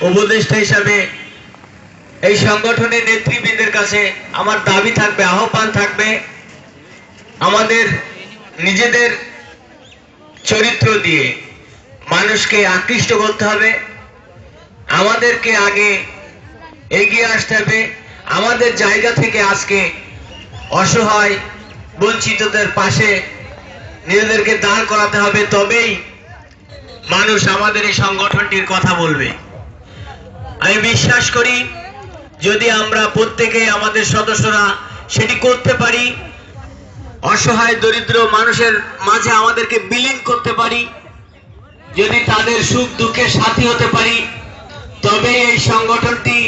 উপদেষ্টা হিসাবে এই সংগঠনের নেতৃবৃন্দের কাছে আমার দাবি থাকবে, আহ্বান থাকবে, আমাদের নিজেদের চরিত্র দিয়ে মানুষকে আকৃষ্ট করতে হবে, আমাদেরকে আগে এগিয়ে আসতে হবে, আমাদের জায়গা থেকে আজকে অসহায়, বঞ্চিতদের পাশে নিজেদেরকে দাঁড় করাতে হবে, তবেই মানুষ আমাদের এই সংগঠনটির কথা বলবে। আমি বিশ্বাস করি, যদি আমরা প্রত্যেকে আমাদের সদস্যরা সেটি করতে পারি, অসহায়, দরিদ্র মানুষের মাঝে আমাদেরকে বিলীন করতে পারি, যদি তাদের সুখ দুঃখের সাথী হতে পারি, তবে এই সংগঠনটি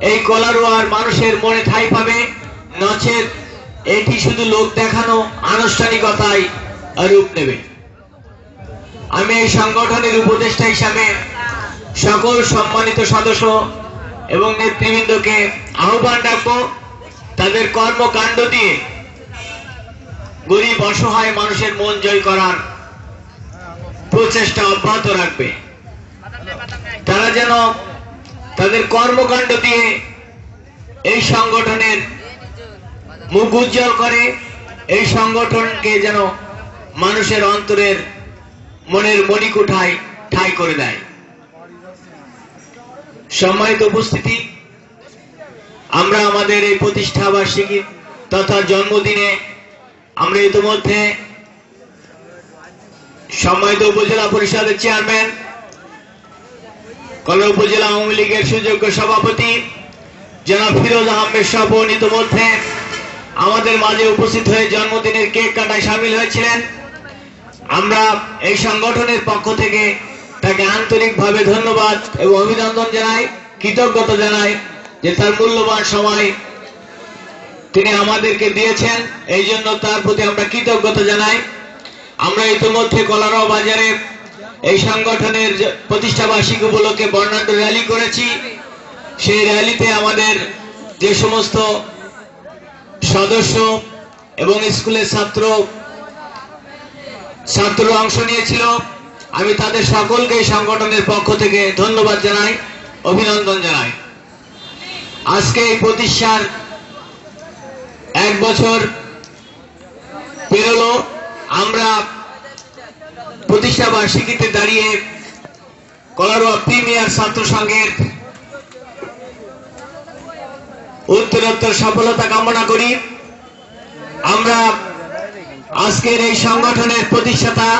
এই কলারোয়ার মানুষের মনে ঠাঁই পাবে, নচেত এটি শুধু লোক দেখানো, আনুষ্ঠানিকতায় রূপ নেবে। আমি এই সংগঠনের উপদেষ্টা হিসাবে সকল সম্মানিত সদস্য এবং নেতৃবৃন্দকে আহ্বান রাখব। তাদের কর্মকাণ্ড দিয়ে গরিব অসহায় মানুষের মন জয় করার প্রচেষ্টা অব্যাহত রাখবে। তারা যেন তাদের কর্মকাণ্ড দিয়ে এই সংগঠনের মুখ উজ্জ্বল করে, এই সংগঠনকে যেন মানুষের অন্তরের মনের মণিকুঠায় ঠাই করে দেয়। সম্মানিত উপস্থিতি, আমরা আমাদের এই প্রতিষ্ঠা বার্ষিকী তথা জন্মদিনে আমরা ইতিমধ্যে সম্মানিত উপজেলা পরিষদের চেয়ারম্যান কলা উপজেলা আওয়ামী লীগের সুযোগ্য সভাপতি জনাব ফিরোজ আহমেদ স্বপন ইতিমধ্যে আমাদের মাঝে উপস্থিত হয়ে জন্মদিনের কেক কাটায় সামিল হয়েছিলেন। আমরা এই সংগঠনের পক্ষ থেকে তাকে আন্তরিকভাবে ধন্যবাদ এবং অভিনন্দন জানাই, কৃতজ্ঞতা জানাই যে তার মূল্যবান সময় তিনি আমাদেরকে দিয়েছেন। এই জন্য তার প্রতি আমরা কৃতজ্ঞতা জানাই। আমরা ইতিমধ্যে কলারাও বাজারে এই সংগঠনের প্রতিষ্ঠা বার্ষিকী উপলক্ষে বর্ণাঢ্য র্যালি করেছি। সেই র্যালিতে আমাদের যে সমস্ত সদস্য এবং স্কুলের ছাত্র ছাত্র অংশ নিয়েছিল। আমি তাদের সকলকে সংগঠনের পক্ষ থেকে ধন্যবাদ জানাই, অভিনন্দন জানাই। আজকে এই প্রতিষ্ঠার এক বছর পেরোলো। আমরা প্রতিষ্ঠা বার্ষিকীতে দাঁড়িয়ে কলারোয়া প্রিমিয়ার ছাত্র সংঘের উত্তরোত্তর সফলতা কামনা করি। আমরা আজকের এই সংগঠনের প্রতিষ্ঠাতা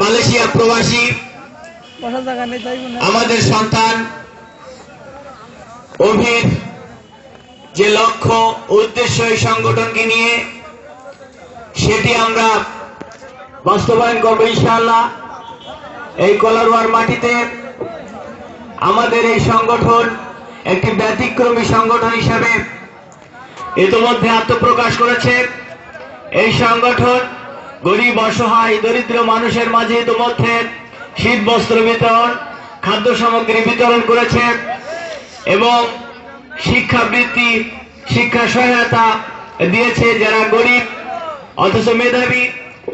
মালয়েশিয়া প্রবাসী, আমাদের সন্তান অভির যে লক্ষ্য উদ্দেশ্য এই সংগঠনকে নিয়ে, সেটি আমরা বাস্তবায়ন করব ইনশাআল্লাহ। এই কলারোয়ার মাটিতে আমাদের এই সংগঠন একটি ব্যতিক্রমী সংগঠন হিসাবে ইতিমধ্যে আত্মপ্রকাশ করেছে এই সংগঠন গরিব, অসহায়, দরিদ্র মানুষের মাঝে ইতিমধ্যে শীত বস্ত্র বিতরণ, খাদ্য সামগ্রী বিতরণ করেছে এবং শিক্ষাবৃত্তি শিক্ষা সহায়তা দিয়েছে যারা গরিব অথচ মেধাবী,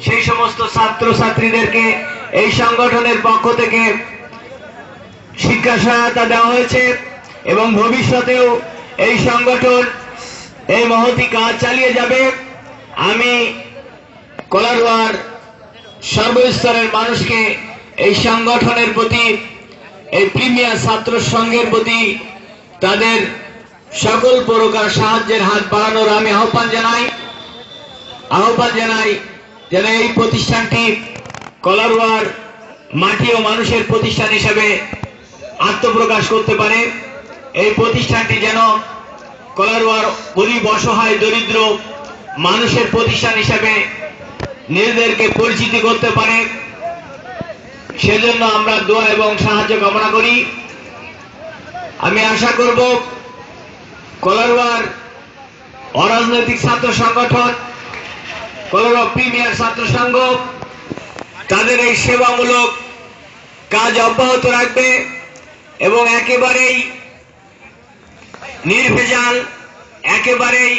সেই সমস্ত ছাত্র ছাত্রীদেরকে এই সংগঠনের পক্ষ থেকে শিক্ষা সহায়তা দেওয়া হয়েছে এবং ভবিষ্যতেও এই সংগঠন এই মহতি কাজ চালিয়ে যাবে। আমি কলারওয়ার সর্বস্তরের মানুষকে এই সংগঠনের প্রতি, এই প্রিমিয়ার ছাত্র সংঘের প্রতি তাদের সকল প্রকার সাহায্যের হাত বাড়ানোর আমি আহ্বান জানাই। আহ্বান জানাই যেন এই প্রতিষ্ঠানটি কলারওয়ার মাটি ও মানুষের প্রতিষ্ঠান হিসেবে আত্মপ্রকাশ করতে পারে। এই প্রতিষ্ঠানটি যেন কলারওয়ার গরিব অসহায় দরিদ্র মানুষের প্রতিষ্ঠান হিসাবে নিজেদেরকে পরিচিতি করতে পারে। সেজন্য আমরা দোয়া এবং সাহায্য কামনা করি। আমি আশা করব কলারওয়ার অরাজনৈতিক ছাত্র সংগঠন কলারওয়া প্রিমিয়ার ছাত্র সংঘ, তাদের এই সেবামূলক কাজ অব্যাহত রাখবে এবং একেবারেই নির্ভেজাল, একেবারেই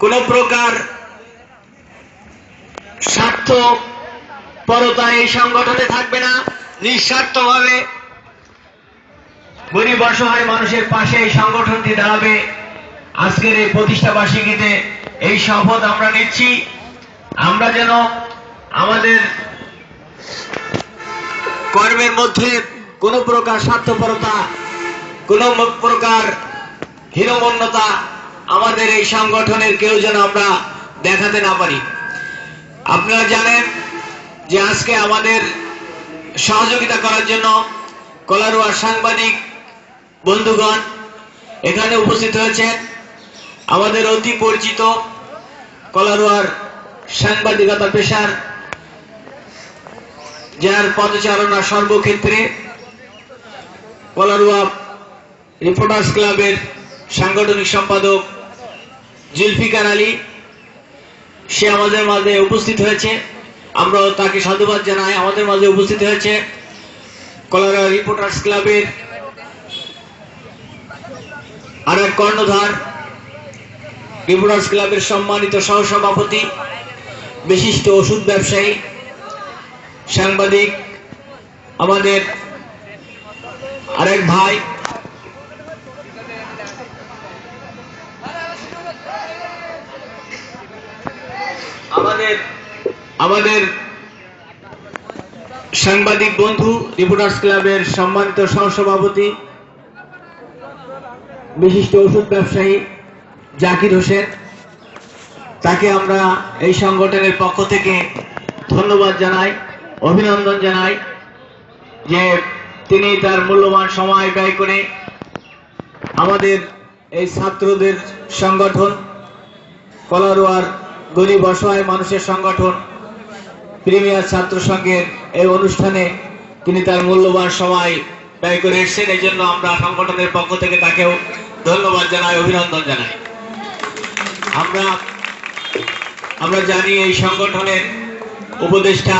কোন প্রকার স্বার্থ পরতা এই সংগঠনে থাকবে না। নিঃস্বার্থভাবে গরিব অসহায় মানুষের পাশে এই সংগঠনটি দাঁড়াবে। আজকের এই প্রতিষ্ঠা বার্ষিকীতে এই শপথ আমরা নিচ্ছি। আমরা যেন আমাদের কর্মের মধ্যে কোনো প্রকার স্বার্থপরতা কোনো প্রকার হীনমন্যতা আমাদের এই সংগঠনের কেউ যেন আমরা দেখাতে না পারি। আপনারা জানেন যে আজকে আমাদের সহযোগিতা করার জন্য কলারোয়ার সাংবাদিক বন্ধুগণ এখানে উপস্থিত হয়েছেন। আমাদের অতি পরিচিত কলারোয়ার সাংবাদিকতা পেশার যার পদচারণা সর্বক্ষেত্রে কলারোয়া রিপোর্টার্স ক্লাবের সাংগঠনিক সম্পাদক জুলফিকার আলী, সে আমাদের মাঝে উপস্থিত হয়েছে। আমরা তাকে সাধুবাদ জানাই, আমাদের মাঝে উপস্থিত হয়েছে। কলারা রিপোর্টার্স ক্লাবের আর এক কর্ণধার, রিপোর্টার্স ক্লাবের সম্মানিত সহসভাপতি, বিশিষ্ট ওষুধ ব্যবসায়ী, সাংবাদিক, আমাদের আরেক ভাই আমাদের আমাদের সাংবাদিক বন্ধু রিপোর্টার্স ক্লাবের সম্মানিত সহসভাপতি, বিশিষ্ট ওষুধ ব্যবসায়ী জাকির হোসেন, তাকে আমরা এই সংগঠনের পক্ষ থেকে ধন্যবাদ জানাই, অভিনন্দন জানাই যে তিনি তার মূল্যবান সময় ব্যয় করে আমাদের এই ছাত্রদের সংগঠন, কলারোয়ার গরিব অসহায় মানুষের সংগঠন, প্রিমিয়ার ছাত্র সংঘের এই অনুষ্ঠানে তিনি তার মূল্যবান সময় ব্যয় করে এসেছেন। এই জন্য আমরা সংগঠনের পক্ষ থেকে তাকেও ধন্যবাদ জানাই, অভিনন্দন জানাই। আমরা আমরা জানি এই সংগঠনের উপদেষ্টা